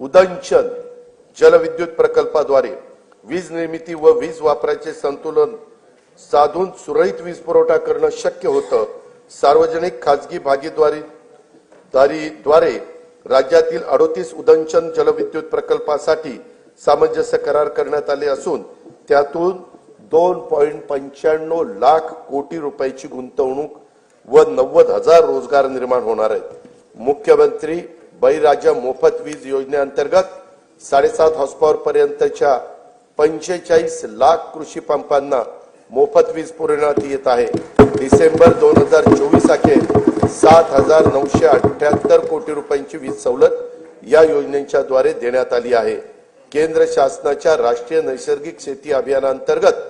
उदंचन जलविद्युत प्रकल्पाद्वारे वीज निर्मिती व वीज वापराचे संतुलन साधून सुरळीत वीज पुरवठा करणं शक्य होतं. सार्वजनिक खाजगी भागीदारीद्वारे राज्यातील अडोतीस उदंचन जलविद्युत प्रकल्पासाठी सामंजस्य करार करण्यात आले असून त्यातून दोन पॉईंट पंच्याण्णव लाख कोटी रुपयाची गुंतवणूक व नव्वद हजार रोजगार निर्माण होणार आहेत. मुख्यमंत्री बळीराजा मोफत वीज योजनेअंतर्गत साडेसात हॉसपॉवर पर्यंतच्या पंचेचाळीस लाख कृषी पंपांना मोफत वीज पुरवण्यात येत आहे. डिसेंबर दोन हजार चोवीस अखेर सात हजार नऊशे अठ्याहत्तर कोटी रुपयांची वीज सवलत या योजनेच्या द्वारे देण्यात आली आहे. केंद्र शासनाच्या राष्ट्रीय नैसर्गिक शेती अभियानांतर्गत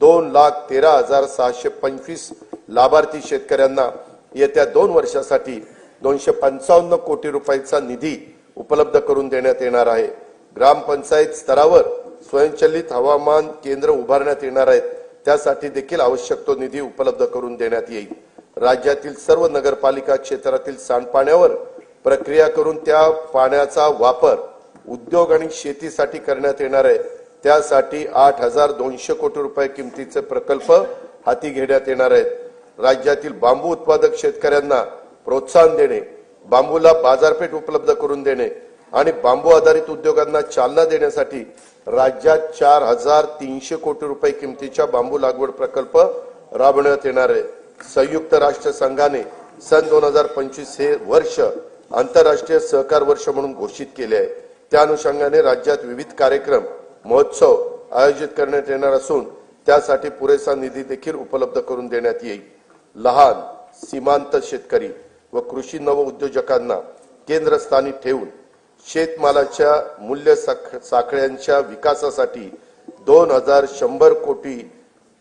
दोन लाख तेरा हजार सहाशे पंचवीस लाभार्थी शेतकऱ्यांना येत्या दोन वर्षासाठी दोनशे पंचावन्न कोटी रुपयाचा निधी उपलब्ध करून देण्यात येणार आहे. ग्रामपंचायत स्तरावर स्वयंचलित हवामान केंद्र उभारण्यात येणार आहेत. त्यासाठी देखील आवश्यक तो निधी उपलब्ध करून देण्यात येईल. राज्यातील सर्व नगरपालिका क्षेत्रातील सांडपाण्यावर प्रक्रिया करून त्या पाण्याचा वापर उद्योग आणि शेतीसाठी करण्यात येणार आहे. त्यासाठी आठ हजार दोनशे कोटी रुपये किमतीचे प्रकल्प हाती घेण्यात येणार आहेत. राज्यातील बांबू उत्पादक शेतकऱ्यांना प्रोत्साहन देणे बांबूला बाजारपेठ उपलब्ध करून देणे आणि बांबू आधारित उद्योगांना चालना देण्यासाठी राज्यात चार हजार तीनशे कोटी रुपये किमतीच्या बांबू लागवड प्रकल्प राबवण्यात येणार आहे. संयुक्त राष्ट्र संघाने सन दोन हजार पंचवीस हे वर्ष आंतरराष्ट्रीय सहकार वर्ष म्हणून घोषित केले आहे. त्या अनुषंगाने राज्यात विविध कार्यक्रम महोत्सव आयोजित करण्यात येणार असून त्यासाठी पुरेसा निधी देखील उपलब्ध करून देण्यात येईल. लहान सीमांत शेतकरी व कृषी नवउद्योजकांना केंद्रस्थानी ठेवून शेतमालाच्या मूल्य साख- साखळ्यांच्या विकासासाठी दोन हजार शंभर कोटी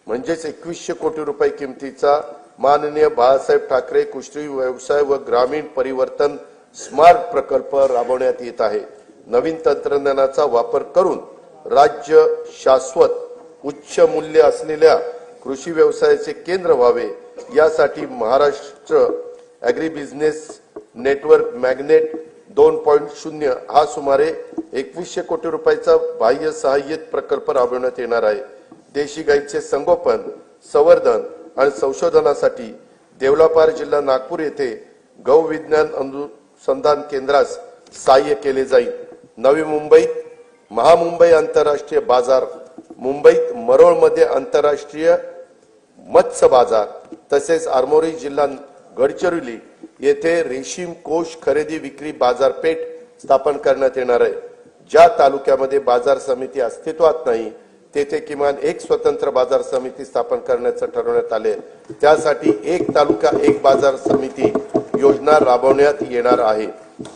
म्हणजेच एकवीसशे कोटी रुपये किमतीचा माननीय बाळासाहेब ठाकरे कृषी व्यवसाय व ग्रामीण परिवर्तन स्मार्ट प्रकल्प राबवण्यात येत आहे. नवीन तंत्रज्ञानाचा वापर करून राज्य शाश्वत उच्च मूल्य असलेल्या कृषी व्यवसायाचे केंद्र व्हावे यासाठी Maharashtra agri business network magnet दोन पॉईंट शून्य हा सुमारे एकवीसशे कोटी रुपयाचा बाह्य सहाय्यित प्रकल्प राबवण्यात येणार आहे. देशी गाईचे संगोपन संवर्धन आणि संशोधनासाठी देवलापार जिल्हा नागपूर येथे गौ विज्ञान अनुसंधान केंद्रास सहाय्य केले जाईल. नवी मुंबईत महामुंबई आंतरराष्ट्रीय बाजार मुंबईत मरोळमध्ये आंतरराष्ट्रीय मत्स्य बाजार तसेच आरमोरी जिल्हा गडचिरोली येथे रेशीम कोष खरेदी विक्री बाजारपेठ स्थापन करण्यात येणार आहे. ज्या तालुक्यामध्ये बाजार समिती अस्तित्वात नाही तेथे किमान एक स्वतंत्र बाजार समिती स्थापन करण्याचं ठरवण्यात आले त्यासाठी एक तालुका एक बाजार समिती योजना राबवण्यात येणार आहे.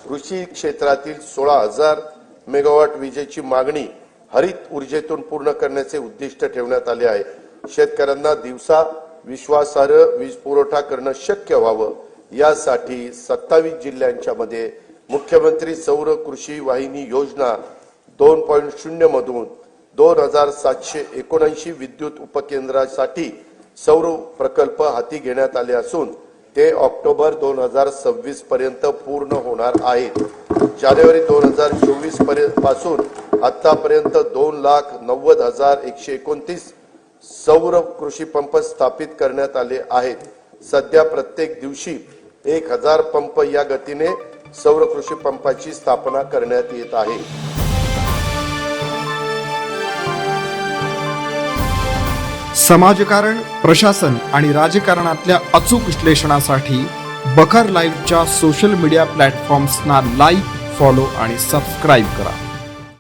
कृषी क्षेत्रातील सोळा हजार मेगावॉट विजेची मागणी हरित ऊर्जेतून पूर्ण करण्याचे उद्दिष्ट ठेवण्यात आले आहे. शेतकऱ्यांना दिवसा विश्वासार्ह वीज पुरवठा करणं शक्य व्हावं यासाठी सत्तावीस जिल्ह्यांच्या मध्ये मुख्यमंत्री सौर कृषी वाहिनी योजना दोन पॉईंट शून्य मधून दोन हजार सातशे एकोणऐंशी विद्युत उपकेंद्रासाठी सौर प्रकल्प हाती घेण्यात आले असून ते ऑक्टोबर दोन हजार सव्वीस पर्यंत पूर्ण होणार आहेत. जानेवारी दोन हजार चोवीसपर्यंत पासून आतापर्यंत दोन लाख नव्वद हजार एकशे एकोणतीस सौर कृषी पंप स्थापित करण्यात आले आहेत. सध्या प्रत्येक दिवशी एक हजार पंप या गतीने सौर कृषी पंपाची स्थापना करण्यात येत आहे. समाजकारण प्रशासन आणि राजकारणातल्या अचूक विश्लेषणासाठी बखर लाईव्हच्या सोशल मीडिया प्लॅटफॉर्म्सना लाईक फॉलो आणि सबस्क्राईब करा.